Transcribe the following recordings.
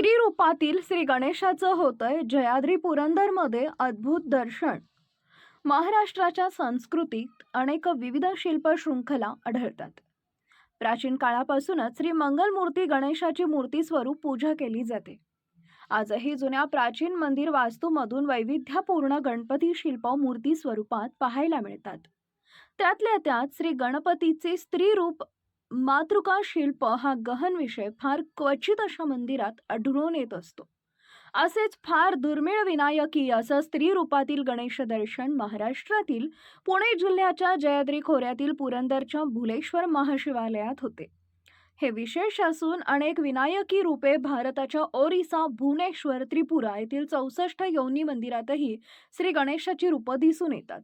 स्त्री रूपातील श्री गणेशाचं होतंय जयाद्री पुरंदरमध्ये अद्भुत दर्शन. महाराष्ट्राच्या संस्कृतीत अनेक विविध शिल्प शृंखला आढळतात. प्राचीन काळापासूनच श्री मंगलमूर्ती गणेशाची मूर्ती स्वरूप पूजा केली जाते. आजही जुन्या प्राचीन मंदिर वास्तूमधून वैविध्यपूर्ण गणपती शिल्प मूर्ती स्वरूपात पाहायला मिळतात. त्यातल्या त्यात श्री गणपतीचे स्त्री रूप मातृका शिल्प हा गहन विषय फार क्वचित अशा मंदिरात आढळून येत असतो. असेच फार दुर्मिळ विनायकी असं स्त्री रूपातील गणेश दर्शन महाराष्ट्रातील पुणे जिल्ह्याच्या जयाद्री खोऱ्यातील पुरंदरच्या भुलेश्वर महाशिवालयात होते. हे विशेष असून अनेक विनायकी रूपे भारताच्या ओरिसा भुवनेश्वर त्रिपुरा येथील चौसष्ट योनी मंदिरातही श्री गणेशाची रूपं दिसून येतात.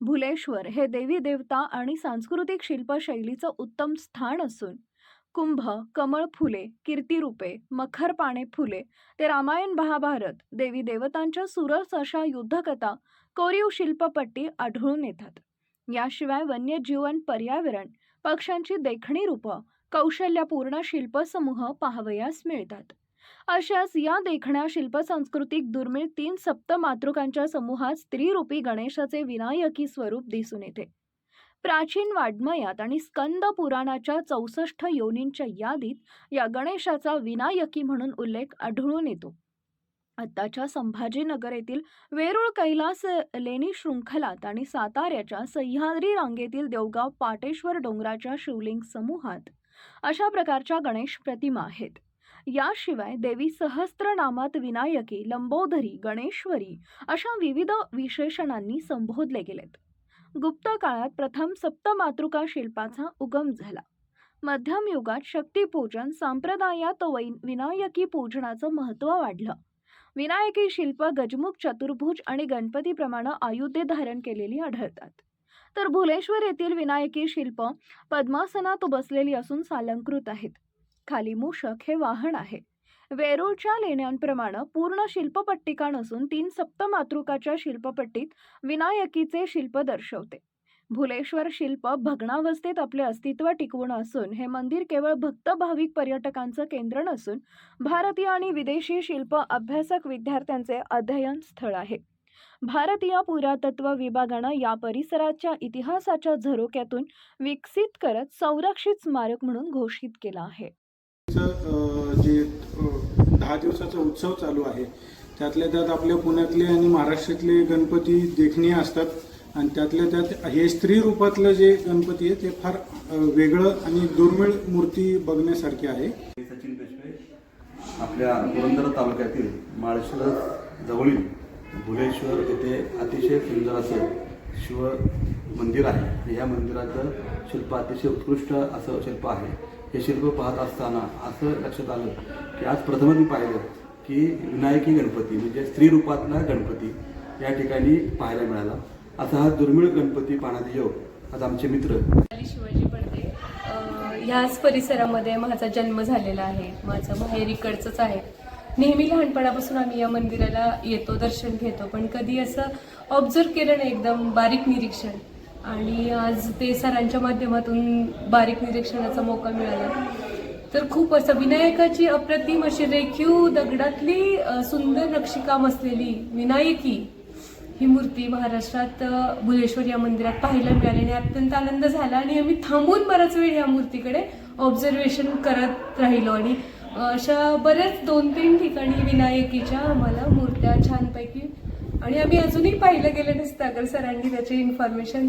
भुलेश्वर हे देवी देवता आणि सांस्कृतिक शिल्पशैलीचं उत्तम स्थान असून कुंभ कमळ फुले कीर्तिरूपे मखर पाने फुले ते रामायण महाभारत देवी देवतांच्या सुरस अशा युद्धकथा कोरीव शिल्पपट्टी आढळून येतात. याशिवाय वन्यजीवन पर्यावरण पक्ष्यांची देखणी रूपं कौशल्यपूर्ण शिल्पसमूह पाहावयास मिळतात. अशाच या देखण्या शिल्पसांस्कृतिक दुर्मिळ तीन सप्त मातृकांच्या समूहात स्त्रीरूपी गणेशाचे विनायकी स्वरूप दिसून येते. प्राचीन वाड्मयात आणि स्कंद पुराणाच्या चौसष्ट योनींच्या यादीत या गणेशाचा विनायकी म्हणून उल्लेख आढळून येतो. आत्ताच्या संभाजीनगर येथील वेरूळ कैलास लेणी शृंखलात आणि साताऱ्याच्या सह्याद्री रांगेतील देवगाव पाटेश्वर डोंगराच्या शिवलिंग समूहात अशा प्रकारच्या गणेश प्रतिमा आहेत. याशिवाय देवी सहस्त्रनामात विनायकी लंबोदरी गणेश्वरी अशा विविध विशेषणांनी संबोधले गेलेत. गुप्त काळात प्रथम सप्तमातृका शिल्पाचा उगम झाला. मध्यम युगात शक्तीपूजन संप्रदायात वै विनायकी पूजनाचं महत्त्व वाढलं. विनायकी शिल्प गजमुख चतुर्भुज आणि गणपतीप्रमाणे आयुधे धारण केलेली आढळतात. तर भुलेश्वर येथील विनायकी शिल्प पद्मासनात बसलेली असून सालंकृत आहेत. खाली मूषक हे वाहन आहे. वेरूळच्या लेण्यांप्रमाणे पूर्ण शिल्पपट्टिका नसून तीन सप्तमातृकाच्या शिल्पपट्टीत विनायकीचे शिल्प दर्शवते. भुलेश्वर शिल्प भग्नावस्थेत आपले अस्तित्व टिकवून असून हे मंदिर केवळ भक्त भाविक पर्यटकांचं केंद्र नसून भारतीय आणि विदेशी शिल्प अभ्यासक विद्यार्थ्यांचे अध्ययन स्थळ आहे. भारतीय पुरातत्व विभागानं या परिसराच्या इतिहासाच्या झरोक्यातून विकसित करत संरक्षित स्मारक म्हणून घोषित केलं आहे. जे दहा दिवसाचा उत्सव चालू आहे त्यातल्या त्यात आपल्या पुण्यातले आणि महाराष्ट्रातले गणपती देखणीय असतात आणि त्यातल्या त्यात हे स्त्री रूपातलं जे गणपती आहे ते फार वेगळं आणि दुर्मिळ मूर्ती बघण्यासारखी आहे. सचिन पेशवे आपल्या पुरंदर तालुक्यातील माळशिरस जवळील भुलेश्वर येथे अतिशय सुंदर असं शिव मंदिर आहे. या मंदिराचं शिल्प अतिशय उत्कृष्ट असं शिल्प आहे. हे शिल्प पाहत असताना असं लक्षात आलं की आज प्रथमच मी पाहिलं की विनायकी गणपती म्हणजे स्त्री रूपातला गणपती या ठिकाणी पाहायला मिळाला. असा हा दुर्मिळ गणपती पाहण्याचा योग आज आमचे मित्र. शिवाजी पडते ह्याच परिसरामध्ये माझा जन्म झालेला आहे. माझं माहेर इकडचंच आहे. नेहमी लहानपणापासून आम्ही या मंदिराला येतो दर्शन घेतो पण कधी असं ऑब्झर्व केलं नाही एकदम बारीक निरीक्षण. आणि आज ते सरांच्या माध्यमातून बारीक निरीक्षणाचा मोका मिळाला. तर खूप असं विनायकाची अप्रतिम अशी रेखीव दगडातली सुंदर नक्षीकाम असलेली विनायकी ही मूर्ती महाराष्ट्रात भुलेश्वर या मंदिरात पाहायला मिळाली आणि अत्यंत आनंद झाला आणि आम्ही थांबून बराच वेळ या मूर्तीकडे ऑब्झर्वेशन करत राहिलो आणि अशा बऱ्याच दोन तीन ठिकाणी विनायकीच्या आम्हाला मूर्त्या छानपैकी आणि आम्ही अजूनही पाहिलं गेलं नसतं अगर सरांनी त्याची इन्फॉर्मेशन